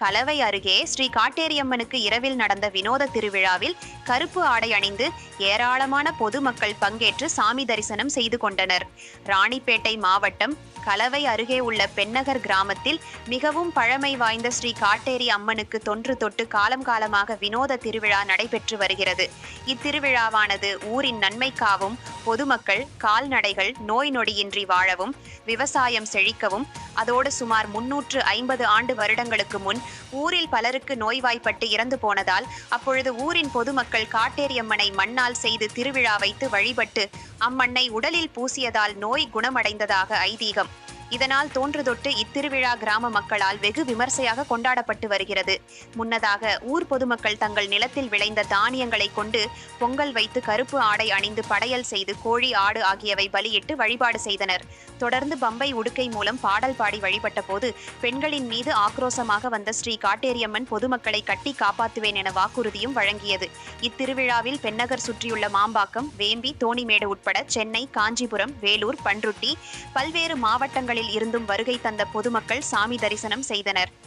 கலவை அருகே ஸ்ரீ காட்டேரியம்மனுக்கு இரவில் நடந்த வினோத திருவிழாவில் கருப்பு ஆடை அணிந்து ஏராளமான பொதுமக்கள் பங்கேற்று சாமி தரிசனம் செய்து கொண்டனர். ராணிப்பேட்டை மாவட்டம் கலவை அருகே உள்ள பெண்ணகர் கிராமத்தில் மிகவும் பழமை வாய்ந்த ஸ்ரீ காட்டேரி அம்மனுக்கு தொன்று தொட்டு காலம் காலமாக வினோத திருவிழா நடைபெற்று வருகிறது. இத்திருவிழாவானது ஊரின் நன்மைக்காகவும் பொதுமக்கள் கால்நடைகள் நோய் நொடியின்றி வாழவும் விவசாயம் செழிக்கவும் அதோடு சுமார் முன்னூற்று ஐம்பது ஆண்டு வருடங்களுக்கு முன் ஊரில் பலருக்கு நோய்வாய்ப்பட்டு இறந்து போனதால் அப்பொழுது ஊரின் பொதுமக்கள் காட்டேரியம்மனை மண்ணால் செய்து திருவிழா வைத்து வழிபட்டு அம்மண்ணை உடலில் பூசியதால் நோய் குணமடைந்ததாக ஐதீகம். இதனால் தோன்றுதொட்டு இத்திருவிழா கிராம மக்களால் வெகு விமர்சையாக கொண்டாடப்பட்டு வருகிறது. முன்னதாக ஊர் பொதுமக்கள் தங்கள் நிலத்தில் விளைந்த தானியங்களை கொண்டு பொங்கல் வைத்து கருப்பு ஆடை அணிந்து படையல் செய்து கோழி ஆடு ஆகியவை பலியிட்டு வழிபாடு செய்தனர். தொடர்ந்து பம்பை உடுக்கை மூலம் பாடல் பாடி வழிபட்ட போது பெண்களின் மீது ஆக்ரோசமாக வந்த ஸ்ரீ காட்டேரியம்மன் பொதுமக்களை கட்டி காப்பாற்றுவேன் என வாக்குறுதியும் வழங்கியது. இத்திருவிழாவில் பெண்ணகர் சுற்றியுள்ள மாம்பாக்கம் வேம்பி தோணிமேடு உட்பட சென்னை காஞ்சிபுரம் வேலூர் பன்ருட்டி பல்வேறு மாவட்டங்களில் இருந்தும் வருகை தந்த பொதுமக்கள் சாமி தரிசனம் செய்தனர்.